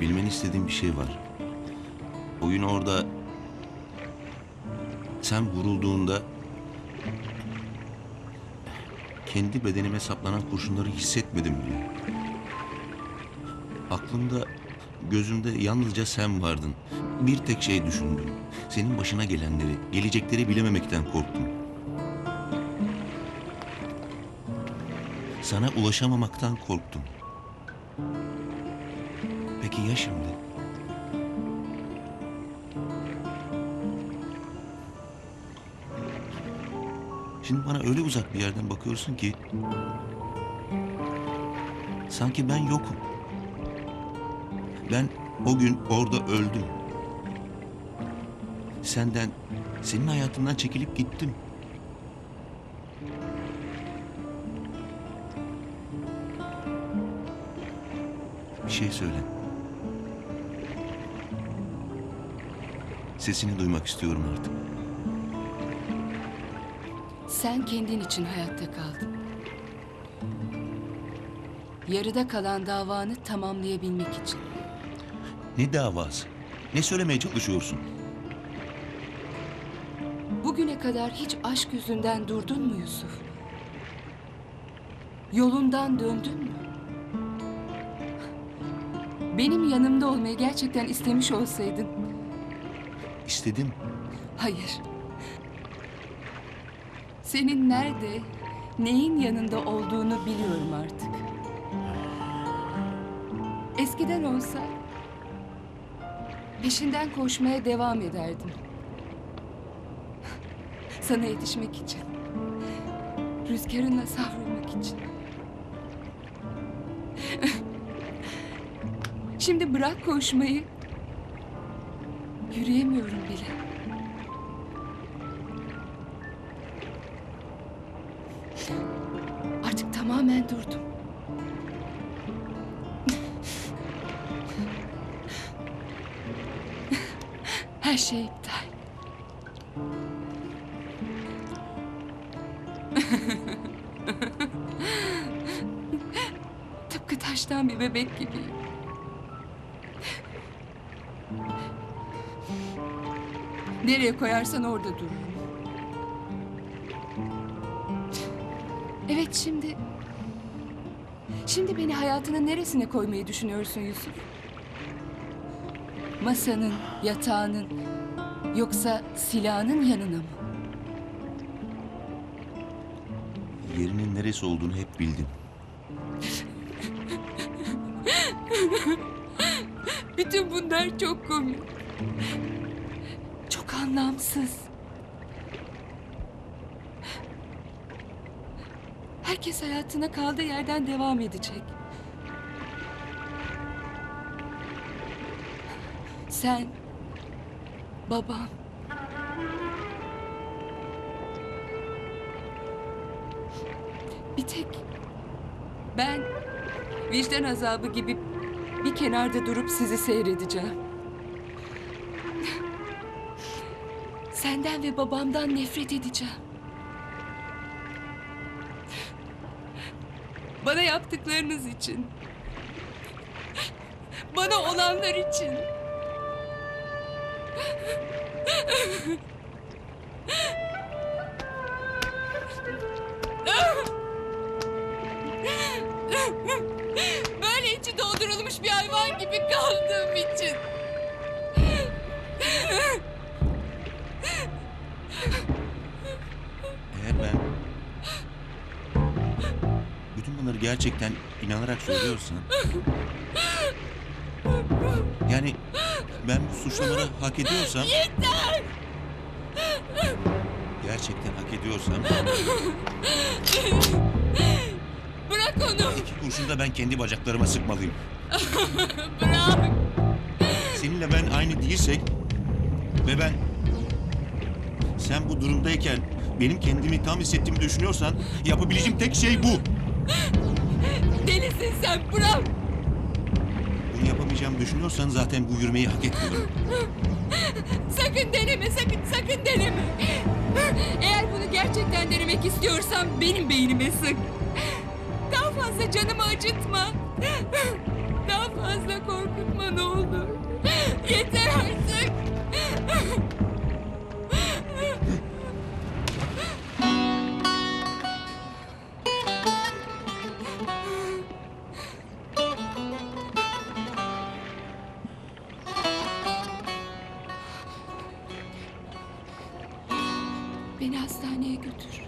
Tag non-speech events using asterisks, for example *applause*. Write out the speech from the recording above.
Bilmeni istediğim bir şey var. O gün orada sen vurulduğunda kendi bedenime saplanan kurşunları hissetmedim bile. Aklımda, gözümde yalnızca sen vardın. Bir tek şey düşündüm. Senin başına gelenleri, gelecekleri bilememekten korktum. Sana ulaşamamaktan korktum. Peki ya şimdi? Şimdi bana öyle uzak bir yerden bakıyorsun ki... Sanki ben yokum. Ben o gün orada öldüm. Senden, senin hayatından çekilip gittim. Bir şey söyle. Sesini duymak istiyorum artık. Sen kendin için hayatta kaldın. Yarıda kalan davanı tamamlayabilmek için. Ne davası? Ne söylemeye çalışıyorsun? Bugüne kadar hiç aşk yüzünden durdun mu Yusuf? Yolundan döndün mü? Benim yanımda olmayı gerçekten istemiş olsaydın, İstedim. hayır. Senin nerede, neyin yanında olduğunu biliyorum artık. Eskiden olsa peşinden koşmaya devam ederdim. Sana yetişmek için. Rüzgarınla savrulmak için. Şimdi bırak koşmayı. Yürüyemiyorum bile. Artık tamamen durdum. Her şey iptal. Tıpkı taştan bir bebek gibiyim. Nereye koyarsan orada dururum. Evet şimdi... Şimdi beni hayatının neresine koymayı düşünüyorsun Yusuf? Masanın, yatağının, yoksa silahının yanına mı? Yerinin neresi olduğunu hep bildim. *laughs* Bütün bunlar çok komik. Çok anlamsız. Herkes hayatına kaldığı yerden devam edecek. Sen, babam, bir tek ben vicdan azabı gibi bir kenarda durup sizi seyredeceğim. Senden ve babamdan nefret edeceğim. Bana yaptıklarınız için. Bana olanlar için. Böyle içi doldurulmuş bir bunları gerçekten inanarak söylüyorsan yani ben bu suçlamaları hak ediyorsam Yeter! gerçekten hak ediyorsam Bırak onu! iki kurşunu da ben kendi bacaklarıma sıkmalıyım. Bırak! Seninle ben aynı değilsek ve ben sen bu durumdayken benim kendimi tam hissettiğimi düşünüyorsan yapabileceğim tek şey bu. Delisin sen bırak! Bunu yapamayacağımı düşünüyorsan zaten bu yürümeyi hak etmiyorum. Sakın deneme sakın sakın deneme! Eğer bunu gerçekten denemek istiyorsan benim beynime sık. Daha fazla canımı acıtma. Daha fazla korkutma ne olur. Yeter artık. Beni hastaneye götür.